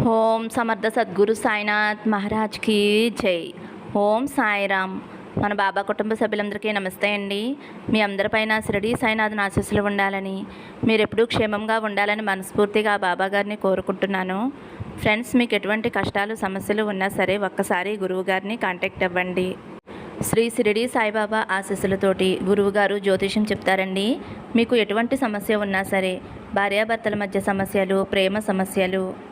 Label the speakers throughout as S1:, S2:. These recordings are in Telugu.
S1: ఓం సమర్థ సద్గురు సాయినాథ్ మహారాజ్కి జై. ఓం సాయిరామ్. మన బాబా కుటుంబ సభ్యులందరికీ నమస్తే అండి. మీ అందరిపైన శిరడి సాయినాథ్ ఆశీస్సులు ఉండాలని మీరు ఎప్పుడూ క్షేమంగా ఉండాలని మనస్ఫూర్తిగా బాబా గారిని కోరుకుంటున్నాను. ఫ్రెండ్స్ మీకు ఎటువంటి కష్టాలు సమస్యలు ఉన్నా సరే ఒక్కసారి గురువు గారిని కాంటాక్ట్ అవ్వండి. శ్రీ షిరిడి సాయిబాబా ఆశీస్సులతోటి గురువుగారు జ్యోతిషం చెప్తారండి. మీకు ఎటువంటి సమస్య ఉన్నా సరే భార్యాభర్తల మధ్య సమస్యలు ప్రేమ సమస్యలు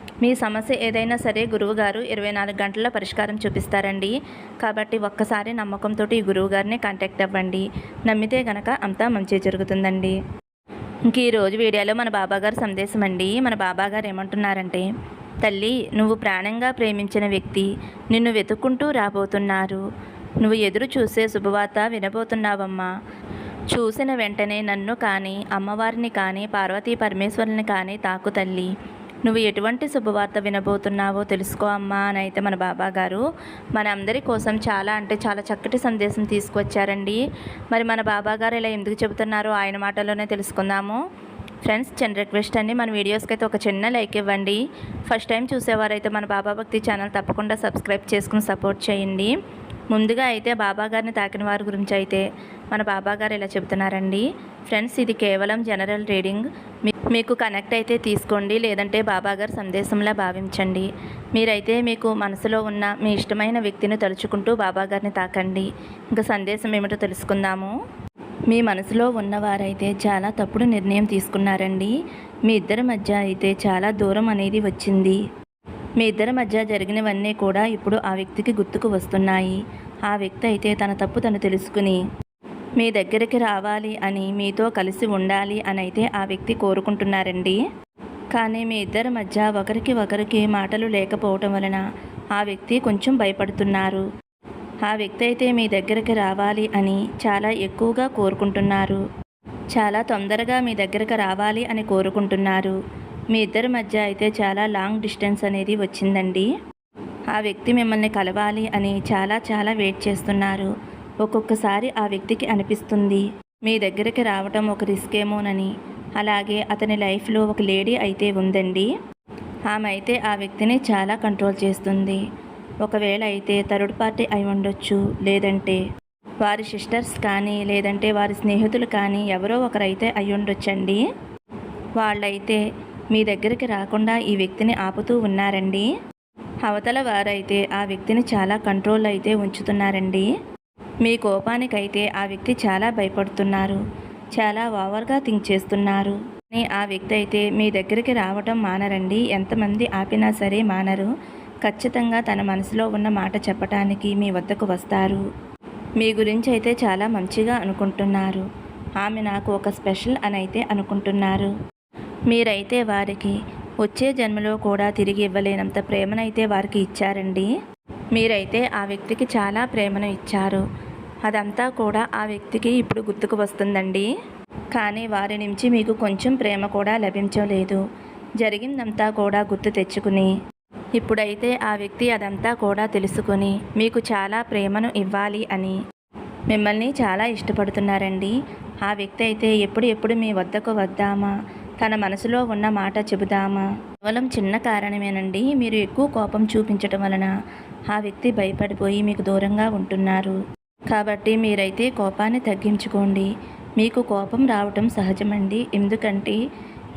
S1: మీ సమస్య ఏదైనా సరే గురువుగారు ఇరవై నాలుగు గంటల పరిష్కారం చూపిస్తారండి. కాబట్టి ఒక్కసారి నమ్మకంతో ఈ గురువుగారిని కాంటాక్ట్ అవ్వండి. నమ్మితే గనక అంతా మంచి జరుగుతుందండి. ఇంక ఈరోజు వీడియోలో మన బాబాగారు సందేశం అండి. మన బాబాగారు ఏమంటున్నారంటే తల్లి నువ్వు ప్రాణంగా ప్రేమించిన వ్యక్తి నిన్ను వెతుక్కుంటూ రాబోతున్నారు. నువ్వు ఎదురు చూసే శుభవార్త వినబోతున్నావమ్మా. చూసిన వెంటనే నన్ను కానీ అమ్మవారిని కానీ పార్వతీ పరమేశ్వరుని కానీ తాకు తల్లి. నువ్వు ఎటువంటి శుభవార్త వినబోతున్నావో తెలుసుకో అమ్మా అని అయితే మన బాబా గారు మన అందరి కోసం చాలా అంటే చాలా చక్కటి సందేశం తీసుకొచ్చారండి. మరి మన బాబా గారు ఇలా ఎందుకు చెబుతున్నారో ఆయన మాటల్లోనే తెలుసుకుందాము. ఫ్రెండ్స్ చిన్న రిక్వెస్ట్ అండి మన వీడియోస్కి అయితే ఒక చిన్న లైక్ ఇవ్వండి. ఫస్ట్ టైం చూసేవారైతే మన బాబా భక్తి ఛానల్ తప్పకుండా సబ్స్క్రైబ్ చేసుకుని సపోర్ట్ చేయండి. ముందుగా అయితే బాబా గారిని తాకిన వారి గురించి అయితే మన బాబా గారు ఇలా చెబుతున్నారండి. ఫ్రెండ్స్ ఇది కేవలం జనరల్ రీడింగ్. మీ- మీకు కనెక్ట్ అయితే తీసుకోండి లేదంటే బాబాగారు సందేశంలా భావించండి. మీరైతే మీకు మనసులో ఉన్న మీ ఇష్టమైన వ్యక్తిని తలుచుకుంటూ బాబా గారిని తాకండి. ఇంకా సందేశం ఏమిటో తెలుసుకుందాము. మీ మనసులో ఉన్నవారైతే చాలా తప్పుడు నిర్ణయం తీసుకున్నారండి. మీ ఇద్దరి మధ్య అయితే చాలా దూరం అనేది వచ్చింది. మీ ఇద్దరి మధ్య జరిగినవన్నీ కూడా ఇప్పుడు ఆ వ్యక్తికి గుర్తుకు వస్తున్నాయి. ఆ వ్యక్తి అయితే తన తప్పు తను తెలుసుకుని మీ దగ్గరికి రావాలి అని మీతో కలిసి ఉండాలి అని అయితే ఆ వ్యక్తి కోరుకుంటున్నారండి. కానీ మీ ఇద్దరి మధ్య ఒకరికి ఒకరికి మాటలు లేకపోవటం వలన ఆ వ్యక్తి కొంచెం భయపడుతున్నారు. ఆ వ్యక్తి అయితే మీ దగ్గరికి రావాలి అని చాలా ఎక్కువగా కోరుకుంటున్నారు. చాలా తొందరగా మీ దగ్గరకు రావాలి అని కోరుకుంటున్నారు. మీ ఇద్దరి మధ్య అయితే చాలా లాంగ్ డిస్టెన్స్ అనేది వచ్చిందండి. ఆ వ్యక్తి మిమ్మల్ని కలవాలి అని చాలా చాలా వెయిట్ చేస్తున్నారు. ఒక్కొక్కసారి ఆ వ్యక్తికి అనిపిస్తుంది మీ దగ్గరికి రావటం ఒక రిస్క్ ఏమోనని. అలాగే అతని లైఫ్లో ఒక లేడీ అయితే ఉందండి. ఆమె అయితే ఆ వ్యక్తిని చాలా కంట్రోల్ చేస్తుంది. ఒకవేళ అయితే థర్డ్ పార్టీ అయి ఉండొచ్చు లేదంటే వారి సిస్టర్స్ కానీ లేదంటే వారి స్నేహితులు కానీ ఎవరో ఒకరైతే అయి ఉండొచ్చండి. వాళ్ళైతే మీ దగ్గరికి రాకుండా ఈ వ్యక్తిని ఆపుతూ ఉన్నారండి? అవతల వారైతే ఆ వ్యక్తిని చాలా కంట్రోల్ అయితే ఉంచుతున్నారండి. మీ కోపానికైతే ఆ వ్యక్తి చాలా భయపడుతున్నారు. చాలా ఓవర్గా థింక్ చేస్తున్నారు. కానీ ఆ వ్యక్తి అయితే మీ దగ్గరికి రావటం మానరండి. ఎంతమంది ఆపినా సరే మానరు. ఖచ్చితంగా తన మనసులో ఉన్న మాట చెప్పటానికి మీ వద్దకు వస్తారు. మీ గురించి అయితే చాలా మంచిగా అనుకుంటున్నారు. ఆమె నాకు ఒక స్పెషల్ అని అయితే అనుకుంటున్నారు. మీరైతే వారికి వచ్చే జన్మలో కూడా తిరిగి ఇవ్వలేనంత ప్రేమనైతే వారికి ఇచ్చారండి. మీరైతే ఆ వ్యక్తికి చాలా ప్రేమను ఇచ్చారు. అదంతా కూడా ఆ వ్యక్తికి ఇప్పుడు గుర్తుకు వస్తుందండి. కానీ వారి నుంచి మీకు కొంచెం ప్రేమ కూడా లభించలేదు. జరిగిందంతా కూడా గుర్తు తెచ్చుకుని ఇప్పుడైతే ఆ వ్యక్తి అదంతా కూడా తెలుసుకుని మీకు చాలా ప్రేమను ఇవ్వాలి అని మిమ్మల్ని చాలా ఇష్టపడుతున్నారండి. ఆ వ్యక్తి అయితే ఎప్పుడు ఎప్పుడు మీ వద్దకు వద్దామా? తన మనసులో ఉన్న మాట చెబుదామా? కేవలం చిన్న కారణమేనండి మీరు ఎక్కువ కోపం చూపించటం వలన ఆ వ్యక్తి భయపడిపోయి మీకు దూరంగా ఉంటున్నారు. కాబట్టి మీరైతే కోపాన్ని తగ్గించుకోండి. మీకు కోపం రావటం సహజమండి. ఎందుకంటే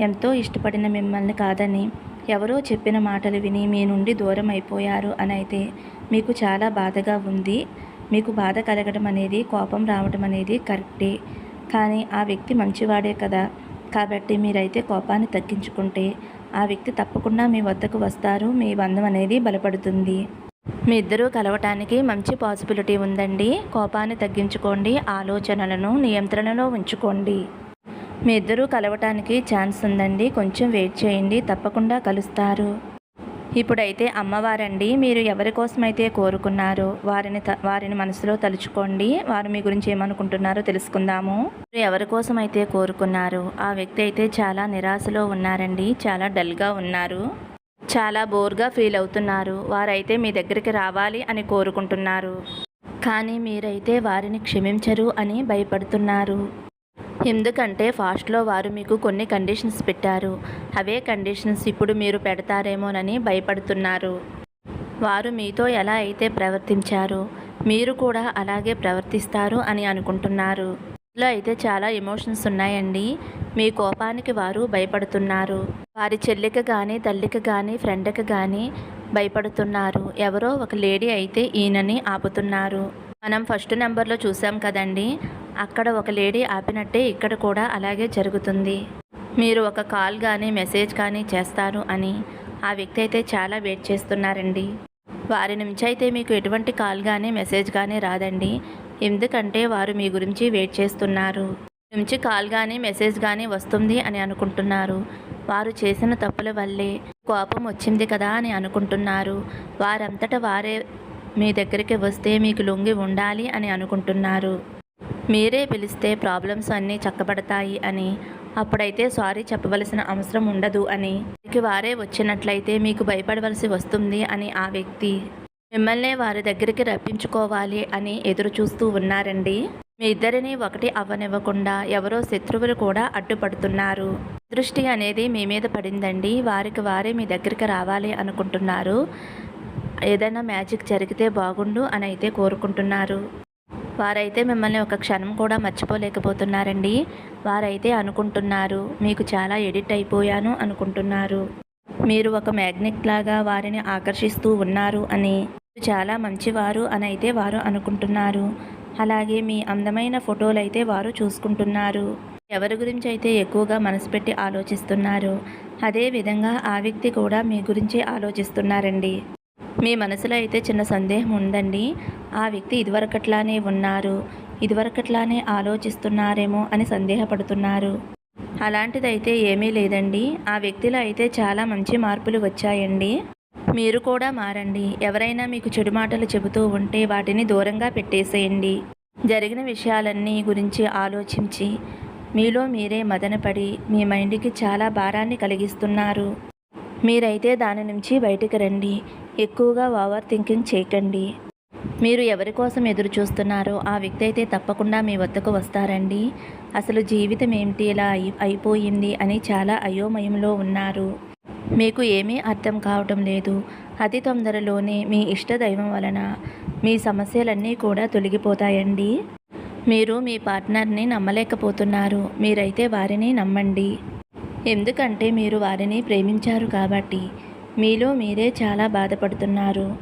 S1: ఎంతో ఇష్టపడిన మిమ్మల్ని కాదని ఎవరో చెప్పిన మాటలు విని మీ నుండి దూరం అయిపోయారు అని అయితే మీకు చాలా బాధగా ఉంది. మీకు బాధ కలగడం అనేది కోపం రావడం అనేది కరెక్టే. కానీ ఆ వ్యక్తి మంచివాడే కదా. కాబట్టి మీరైతే కోపాన్ని తగ్గించుకుంటే ఆ వ్యక్తి తప్పకుండా మీ వద్దకు వస్తారు. మీ బంధం అనేది బలపడుతుంది. మీ ఇద్దరూ కలవటానికి మంచి పాసిబిలిటీ ఉందండి. కోపాన్ని తగ్గించుకోండి. ఆలోచనలను నియంత్రణలో ఉంచుకోండి. మీ ఇద్దరూ కలవటానికి ఛాన్స్ ఉందండి. కొంచెం వెయిట్ చేయండి. తప్పకుండా కలుస్తారు. ఇప్పుడైతే అమ్మవారండి మీరు ఎవరి కోసమైతే కోరుకున్నారో వారిని త- వారిని మనసులో తలుచుకోండి. వారు మీ గురించి ఏమనుకుంటున్నారో తెలుసుకుందాము. మీరు ఎవరి కోసం అయితే కోరుకున్నారో ఆ వ్యక్తి అయితే చాలా నిరాశలో ఉన్నారండి చాలా డల్గా ఉన్నారు చాలా బోర్గా ఫీల్ అవుతున్నారు. వారైతే మీ దగ్గరికి రావాలి అని కోరుకుంటున్నారు. కానీ మీరైతే వారిని క్షమించరు అని భయపడుతున్నారు. ఎందుకంటే ఫాస్ట్లో వారు మీకు కొన్ని కండిషన్స్ పెట్టారు. అవే కండిషన్స్ ఇప్పుడు మీరు పెడతారేమోనని భయపడుతున్నారు. వారు మీతో ఎలా అయితే ప్రవర్తించారు మీరు కూడా అలాగే ప్రవర్తిస్తారు అని అనుకుంటున్నారు. ఇందులో అయితే చాలా ఎమోషన్స్ ఉన్నాయండి. మీ కోపానికి వారు భయపడుతున్నారు. వారి చెల్లికి కానీ తల్లికి కానీ ఫ్రెండ్కి కానీ భయపడుతున్నారు. ఎవరో ఒక లేడీ అయితే ఈయనని ఆపుతున్నారు. మనం ఫస్ట్ నెంబర్లో చూసాం కదండి. అక్కడ ఒక లేడీ ఆపినట్టే ఇక్కడ కూడా అలాగే జరుగుతుంది. మీరు ఒక కాల్ కానీ మెసేజ్ కానీ చేస్తారు అని ఆ వ్యక్తి అయితే చాలా వెయిట్ చేస్తున్నారండి. వారి నుంచి అయితే మీకు ఎటువంటి కాల్ కానీ మెసేజ్ కానీ రాదండి. ఎందుకంటే వారు మీ గురించి వెయిట్ చేస్తున్నారు. నుంచి కాల్ కానీ మెసేజ్ కానీ వస్తుంది అని అనుకుంటున్నారు. వారు చేసిన తప్పుల వల్లే కోపం వచ్చింది కదా అని అనుకుంటున్నారు. వారంతట వారే మీ దగ్గరికి వస్తే మీకు లొంగి ఉండాలి అని అనుకుంటున్నారు. మీరే పిలిస్తే ప్రాబ్లమ్స్ అన్నీ చక్కబడతాయి అని. అప్పుడైతే సారీ చెప్పవలసిన అవసరం ఉండదు అని. మీకు వారే వచ్చినట్లయితే మీకు భయపడవలసి వస్తుంది అని ఆ వ్యక్తి. మిమ్మల్నే వారి దగ్గరికి రప్పించుకోవాలి అని ఎదురు చూస్తూ ఉన్నారండి. మీ ఇద్దరిని ఒకటి అవ్వనివ్వకుండా ఎవరో శత్రువులు కూడా అడ్డుపడుతున్నారు. దృష్టి అనేది మీ మీద పడిందండి. వారికి వారే మీ దగ్గరికి రావాలి అనుకుంటున్నారు. ఏదైనా మ్యాజిక్ జరిగితే బాగుండు అని అయితే కోరుకుంటున్నారు. వారైతే మిమ్మల్ని ఒక క్షణం కూడా మర్చిపోలేకపోతున్నారండి. వారైతే అనుకుంటున్నారు మీకు చాలా ఎడిట్ అయిపోయాను అనుకుంటున్నారు. మీరు ఒక మ్యాగ్నెట్ లాగా వారిని ఆకర్షిస్తూ ఉన్నారు అని. చాలా మంచివారు అని అయితే వారు అనుకుంటున్నారు. అలాగే మీ అందమైన ఫోటోలు అయితే వారు చూసుకుంటున్నారు. ఎవరి గురించి అయితే ఎక్కువగా మనసు పెట్టి ఆలోచిస్తున్నారు అదే విధంగా ఆ వ్యక్తి కూడా మీ గురించి ఆలోచిస్తున్నారండి. మీ మనసులో అయితే చిన్న సందేహం ఉందండి. ఆ వ్యక్తి ఇదివరకట్లానే ఉన్నారు ఇదివరకట్లానే ఆలోచిస్తున్నారేమో అని సందేహపడుతున్నారు. అలాంటిదైతే ఏమీ లేదండి. ఆ వ్యక్తిలో అయితే చాలా మంచి మార్పులు వచ్చాయండి. మీరు కూడా మారండి. ఎవరైనా మీకు చెడు మాటలు చెబుతూ ఉంటే వాటిని దూరంగా పెట్టేసేయండి. జరిగిన విషయాలన్నీ గురించి ఆలోచించి మీలో మీరే మదనపడి మీ మైండ్కి చాలా భారాన్ని కలిగిస్తున్నారు. మీరైతే దాని నుంచి బయటికి రండి. ఎక్కువగా ఓవర్ థింకింగ్ చేయకండి. మీరు ఎవరి కోసం ఎదురు చూస్తున్నారో ఆ వ్యక్తి అయితే తప్పకుండా మీ వద్దకు వస్తారండి. అసలు జీవితం ఏమిటి ఇలా అయి అయిపోయింది అని చాలా అయోమయంలో ఉన్నారు. మీకు ఏమీ అర్థం కావటం లేదు. అతి తొందరలోనే మీ ఇష్ట దైవం వలన మీ సమస్యలన్నీ కూడా తొలగిపోతాయండి. మీరు మీ పార్ట్నర్ని నమ్మలేకపోతున్నారు. మీరైతే వారిని నమ్మండి. ఎందుకంటే మీరు వారిని ప్రేమించారు కాబట్టి. మీలో మీరే చాలా బాధపడుతున్నారు.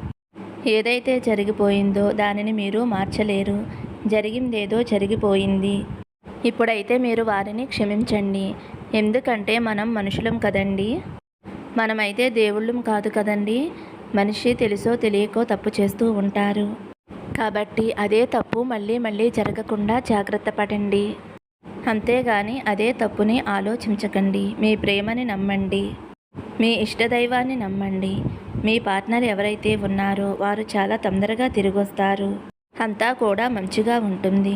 S1: ఏదైతే జరిగిపోయిందో దానిని మీరు మార్చలేరు. జరిగిందేదో జరిగిపోయింది. ఇప్పుడైతే మీరు వారిని క్షమించండి. ఎందుకంటే మనం మనుషులం కదండి? మనమైతే దేవుళ్ళం కాదు కదండి? మనిషి తెలుసో తెలియకో తప్పు చేస్తూ ఉంటారు. కాబట్టి అదే తప్పు మళ్ళీ మళ్ళీ జరగకుండా జాగ్రత్త పడండి. అంతేగాని అదే తప్పుని ఆలోచించకండి. మీ ప్రేమని నమ్మండి. మీ ఇష్టదైవాన్ని నమ్మండి. మీ పార్ట్నర్ ఎవరైతే ఉన్నారో వారు చాలా తొందరగా తిరిగి వస్తారు అంతా కూడా మంచిగా ఉంటుంది.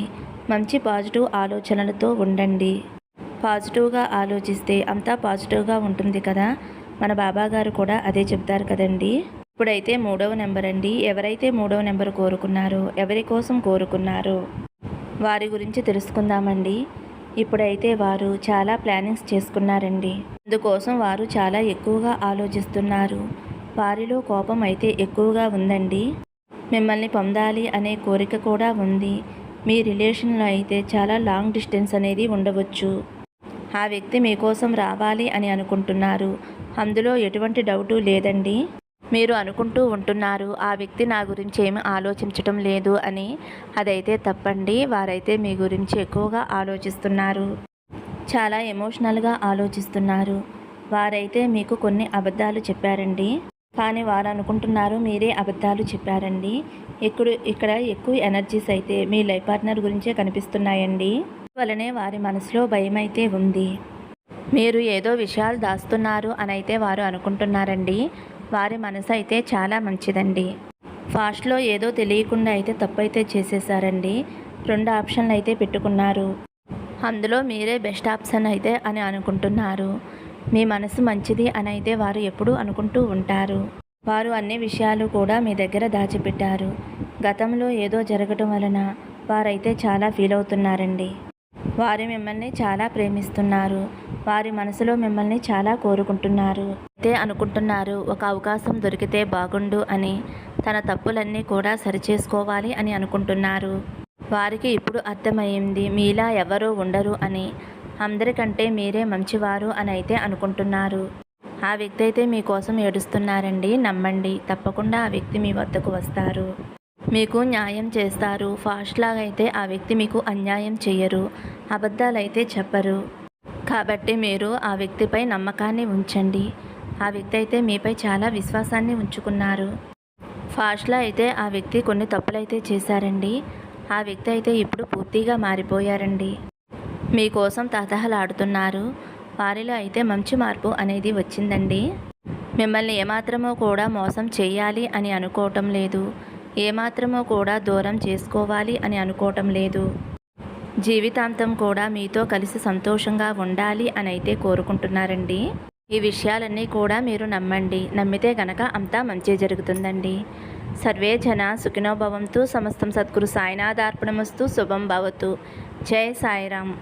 S1: మంచి పాజిటివ్ ఆలోచనలతో ఉండండి. పాజిటివ్గా ఆలోచిస్తే అంతా పాజిటివ్గా ఉంటుంది కదా? మన బాబా గారు కూడా అదే చెప్తారు కదండి. ఇప్పుడైతే మూడవ నెంబర్ అండి. ఎవరైతే మూడవ నెంబర్ కోరుకున్నారో ఎవరి కోసం కోరుకున్నారో వారి గురించి తెలుసుకుందామండి. ఇప్పుడైతే వారు చాలా ప్లానింగ్స్ చేసుకున్నారండి. అందుకోసం వారు చాలా ఎక్కువగా ఆలోచిస్తున్నారు. వారిలో కోపం అయితే ఎక్కువగా ఉందండి. మిమ్మల్ని పొందాలి అనే కోరిక కూడా ఉంది. మీ రిలేషన్లో అయితే చాలా లాంగ్ డిస్టెన్స్ అనేది ఉండవచ్చు. ఆ వ్యక్తి మీకోసం రావాలి అని అనుకుంటున్నారు. అందులో ఎటువంటి డౌటు లేదండి. మీరు అనుకుంటూ ఉంటున్నారు ఆ వ్యక్తి నా గురించి ఏమి ఆలోచించటం లేదు అని అదైతే తప్పండి వారైతే మీ గురించి ఎక్కువగా ఆలోచిస్తున్నారు. చాలా ఎమోషనల్గా ఆలోచిస్తున్నారు. వారైతే మీకు కొన్ని అబద్ధాలు చెప్పారండి. కానీ వారు అనుకుంటున్నారు మీరే అబద్ధాలు చెప్పారండి. ఇక్కడ ఇక్కడ ఎక్కువ ఎనర్జీస్ అయితే మీ లైఫ్ పార్ట్నర్ గురించే కనిపిస్తున్నాయండి. వలనే వారి మనసులో భయం అయితే ఉంది. మీరు ఏదో విషయాలు దాస్తున్నారు అని అయితే వారు అనుకుంటున్నారండి. వారి మనసు అయితే చాలా మంచిదండి. ఫాస్ట్లో ఏదో తెలియకుండా అయితే తప్పు అయితే చేసేసారండి రెండు ఆప్షన్లు అయితే పెట్టుకున్నారు. అందులో మీరే బెస్ట్ ఆప్షన్ అయితే అని అనుకుంటున్నారు. మీ మనసు మంచిది అని అయితే వారు ఎప్పుడూ అనుకుంటూ ఉంటారు. వారు అన్ని విషయాలు కూడా మీ దగ్గర దాచిపెట్టారు. గతంలో ఏదో జరగటం వలన వారైతే చాలా ఫీల్ అవుతున్నారండి. వారు మిమ్మల్ని చాలా ప్రేమిస్తున్నారు. వారి మనసులో మిమ్మల్ని చాలా కోరుకుంటున్నారు. అయితే అనుకుంటున్నారు ఒక అవకాశం దొరికితే బాగుండు అని. తన తప్పులన్నీ కూడా సరిచేసుకోవాలి అని అనుకుంటున్నారు. వారికి ఇప్పుడు అర్థమైంది మీలా ఎవరూ ఉండరు అని. అందరికంటే మీరే మంచివారు అని అయితే అనుకుంటున్నారు. ఆ వ్యక్తి అయితే మీకోసం ఏడుస్తున్నారండి నమ్మండి. తప్పకుండా ఆ వ్యక్తి మీ వద్దకు వస్తారు. మీకు న్యాయం చేస్తారు. ఫాస్ట్ లాగా అయితే ఆ వ్యక్తి మీకు అన్యాయం చేయరు అబద్ధాలైతే చెప్పరు. కాబట్టి మీరు ఆ వ్యక్తిపై నమ్మకాన్ని ఉంచండి. ఆ వ్యక్తి అయితే మీపై చాలా విశ్వాసాన్ని ఉంచుకున్నారు. ఫాస్ట్లో అయితే ఆ వ్యక్తి కొన్ని తప్పులైతే చేశారండి. ఆ వ్యక్తి అయితే ఇప్పుడు పూర్తిగా మారిపోయారండి. మీకోసం తతహలాడుతున్నారు వారిలో అయితే మంచి మార్పు అనేది వచ్చిందండి. మిమ్మల్ని ఏమాత్రమో కూడా మోసం చేయాలి అని అనుకోవటం లేదు. ఏమాత్రమో కూడా దూరం చేసుకోవాలి అని అనుకోవటం లేదు. జీవితాంతం కూడా మీతో కలిసి సంతోషంగా ఉండాలి అని అయితే కోరుకుంటున్నారండి. ఈ విషయాలన్నీ కూడా మీరు నమ్మండి. నమ్మితే గనక అంతా మంచి జరుగుతుందండి. సర్వే జన సుఖినోభవంతు సమస్తం సద్గురు సాయినాథార్పణమస్తు శుభం భవతు. జై సాయిరామ్.